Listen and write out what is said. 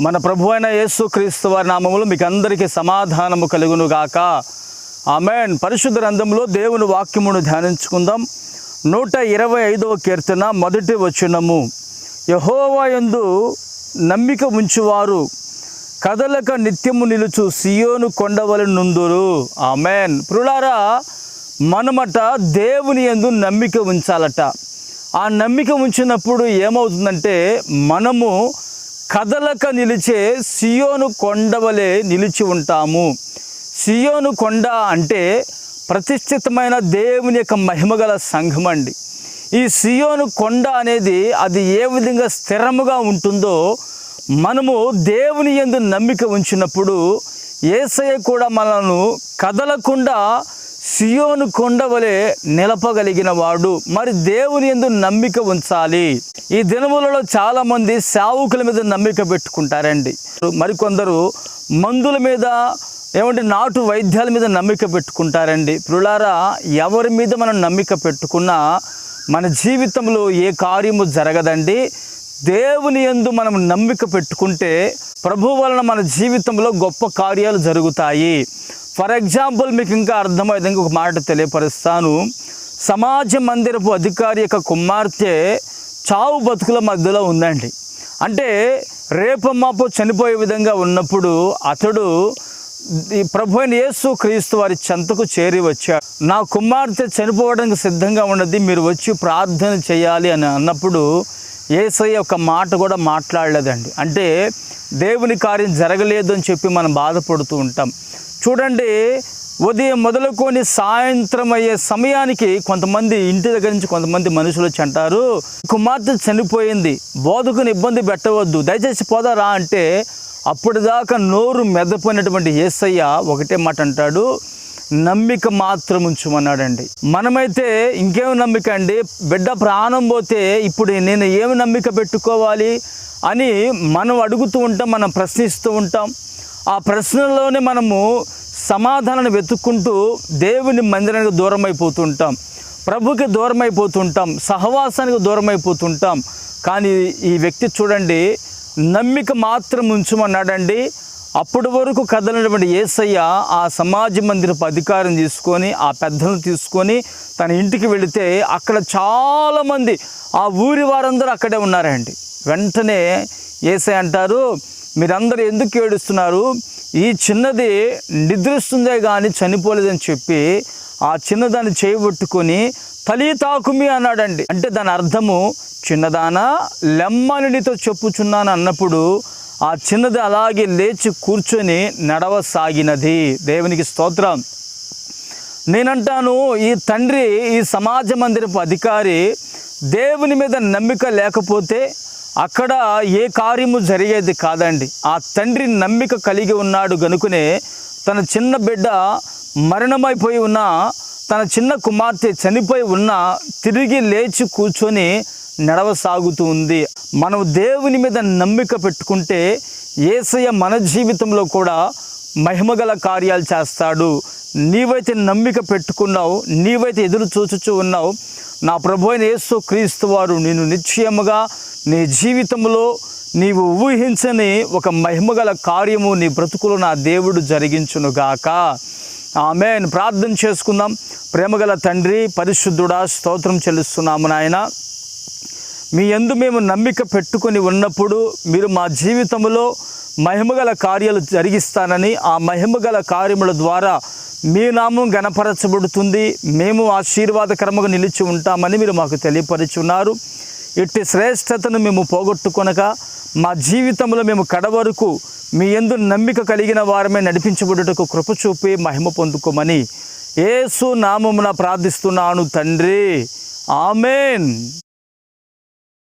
మన ప్రభు అయిన యేసు క్రీస్తు వారి నామములు మీకు అందరికీ సమాధానము కలుగును గాక. ఆమెన్. పరిశుద్ధ గ్రంథంలో దేవుని వాక్యమును ధ్యానించుకుందాం. నూట ఇరవై ఐదవ కీర్తన మొదటి వచనము. యహోవా యందు నమ్మిక ఉంచువారు. కదలక నిత్యము నిలుచు సియోను కొండవల నుందురు. ఆమెన్. పురులారా మనమట దేవుని యందు నమ్మిక ఉంచాలట. ఆ నమ్మిక ఉంచినప్పుడు ఏమవుతుందంటే మనము కదలక నిలిచే సియోను కొండవలే నిలిచి ఉంటాము. సియోను కొండ అంటే ప్రతిష్ఠితమైన దేవుని యొక్క మహిమగల సంఘం అండి. ఈ సియోను కొండ అనేది అది ఏ విధంగా స్థిరముగా ఉంటుందో మనము దేవుని ఎందు నమ్మిక ఉంచినప్పుడు ఏసయ్య కూడా మనను కదలకుండా సియోను కొండ వలె నిలపగలిగిన వాడు మరి దేవుని యందు నమ్మిక ఉంచాలి. ఈ దినములలో చాలామంది సావుకుల మీద నమ్మిక పెట్టుకుంటారండి. మరికొందరు మందుల మీద ఏమంటే నాటు వైద్యాల మీద నమ్మిక పెట్టుకుంటారండి. పురులారా ఎవరి మీద మనం నమ్మిక పెట్టుకున్నా మన జీవితంలో ఏ కార్యము జరగదండి. దేవుని యందు మనం నమ్మిక పెట్టుకుంటే ప్రభు వలన మన జీవితంలో గొప్ప కార్యాలు జరుగుతాయి. ఫర్ ఎగ్జాంపుల్ మీకు ఇంకా అర్థమయ్యేది ఇంకొక మాట తెలియపరుస్తాను. సమాజ మందిరపు అధికారి యొక్క కుమార్తె చావు బతుకుల మధ్యలో ఉందండి. అంటే రేపమ్మాపు చనిపోయే విధంగా ఉన్నప్పుడు అతడు ఈ ప్రభు అయిన యేసు క్రీస్తు వారి చెంతకు చేరి వచ్చాడు. నా కుమార్తె చనిపోవడానికి సిద్ధంగా ఉన్నది మీరు వచ్చి ప్రార్థన చేయాలి అని అన్నప్పుడు ఏసయ్య ఒక మాట కూడా మాట్లాడలేదండి. అంటే దేవుని కార్యం జరగలేదు అని చెప్పి మనం బాధపడుతూ ఉంటాం. చూడండి ఉదయం మొదలుకొని సాయంత్రం అయ్యే సమయానికి కొంతమంది ఇంటి దగ్గర నుంచి కొంతమంది మనుషులు వచ్చి అంటారు కుమార్తె చనిపోయింది బోధకుని ఇబ్బంది పెట్టవద్దు దయచేసి పోదారా అంటే అప్పటిదాకా నోరు మెదపోయినటువంటి ఏసయ్య ఒకటే మాట అంటాడు నమ్మిక మాత్రం ఉంచుమన్నాడండి. మనమైతే ఇంకేం నమ్మిక అండి? బిడ్డ ప్రాణం పోతే ఇప్పుడు నేను ఏమి నమ్మిక పెట్టుకోవాలి అని మనం అడుగుతూ ఉంటాం మనం ప్రశ్నిస్తూ ఉంటాం. ఆ ప్రశ్నలోనే మనము సమాధానాన్ని వెతుక్కుంటూ దేవుని మందిరానికి దూరం అయిపోతుంటాం ప్రభుకి దూరం అయిపోతుంటాం సహవాసానికి దూరం అయిపోతుంటాం కానీ ఈ వ్యక్తి చూడండి నమ్మిక మాత్రం ఉంచమన్నాడండి. అప్పటి వరకు కదలినటువంటి ఏసయ్య ఆ సమాజ మందిరపు అధికారం తీసుకొని ఆ పెద్దలను తీసుకొని తన ఇంటికి వెళితే అక్కడ చాలామంది ఆ ఊరి వారందరూ అక్కడే ఉన్నారండి. వెంటనే ఏసై అంటారు మీరందరూ ఎందుకు ఏడుస్తున్నారు? ఈ చిన్నది నిద్రిస్తుందే కానీ చనిపోలేదని చెప్పి ఆ చిన్నదాన్ని చేయబట్టుకొని తలీతాకుమి అన్నాడండి. అంటే దాని అర్థము చిన్నదానా లెమ్మని నీతో చెప్పుచున్నాను అన్నప్పుడు ఆ చిన్నది అలాగే లేచి కూర్చొని నడవసాగినది. దేవునికి స్తోత్రం. నేనంటాను ఈ తండ్రి ఈ సమాజ మందిరపు అధికారి దేవుని మీద నమ్మిక లేకపోతే అక్కడ ఏ కార్యము జరిగేది కాదండి. ఆ తండ్రి నమ్మిక కలిగి ఉన్నాడు గనుకునే తన చిన్న బిడ్డ మరణమైపోయి ఉన్న తన చిన్న కుమార్తె చనిపోయి ఉన్న తిరిగి లేచి కూర్చొని నడవసాగుతూ ఉంది. మనం దేవుని మీద నమ్మిక పెట్టుకుంటే ఏసయ్య మన జీవితంలో కూడా మహిమగల కార్యాలు చేస్తాడు. నీవైతే నమ్మిక పెట్టుకున్నావు నీవైతే ఎదురు చూచుచూ ఉన్నావు నా ప్రభు అయిన యేసు క్రీస్తు వారు నేను నిశ్చయముగా నీ జీవితంలో నీవు ఊహించని ఒక మహిమగల కార్యము నీ బ్రతుకులో నా దేవుడు జరిగించునుగాక. ఆమెన్. ప్రార్థన చేసుకుందాం. ప్రేమగల తండ్రి పరిశుద్ధుడా స్తోత్రం చెల్లిస్తున్నాము నాయన. మీ ఎందు మేము నమ్మిక పెట్టుకొని ఉన్నప్పుడు మీరు మా జీవితంలో మహిమగల కార్యాలు జరిగిస్తానని ఆ మహిమగల కార్యముల ద్వారా మీ నామం గణపరచబడుతుంది. మేము ఆశీర్వాదకరముగా నిలిచి ఉంటామని మీరు మాకు తెలియపరుచున్నారు. ఇట్టి శ్రేష్టతను మేము పోగొట్టుకొనక మా జీవితంలో మేము కడవరకు మీ ఎందు నమ్మిక కలిగిన వారమే నడిపించబడుటకు కృప చూపి మహిమ పొందుకోమని ఏసు నామమున ప్రార్థిస్తున్నాను తండ్రి. ఆమెన్.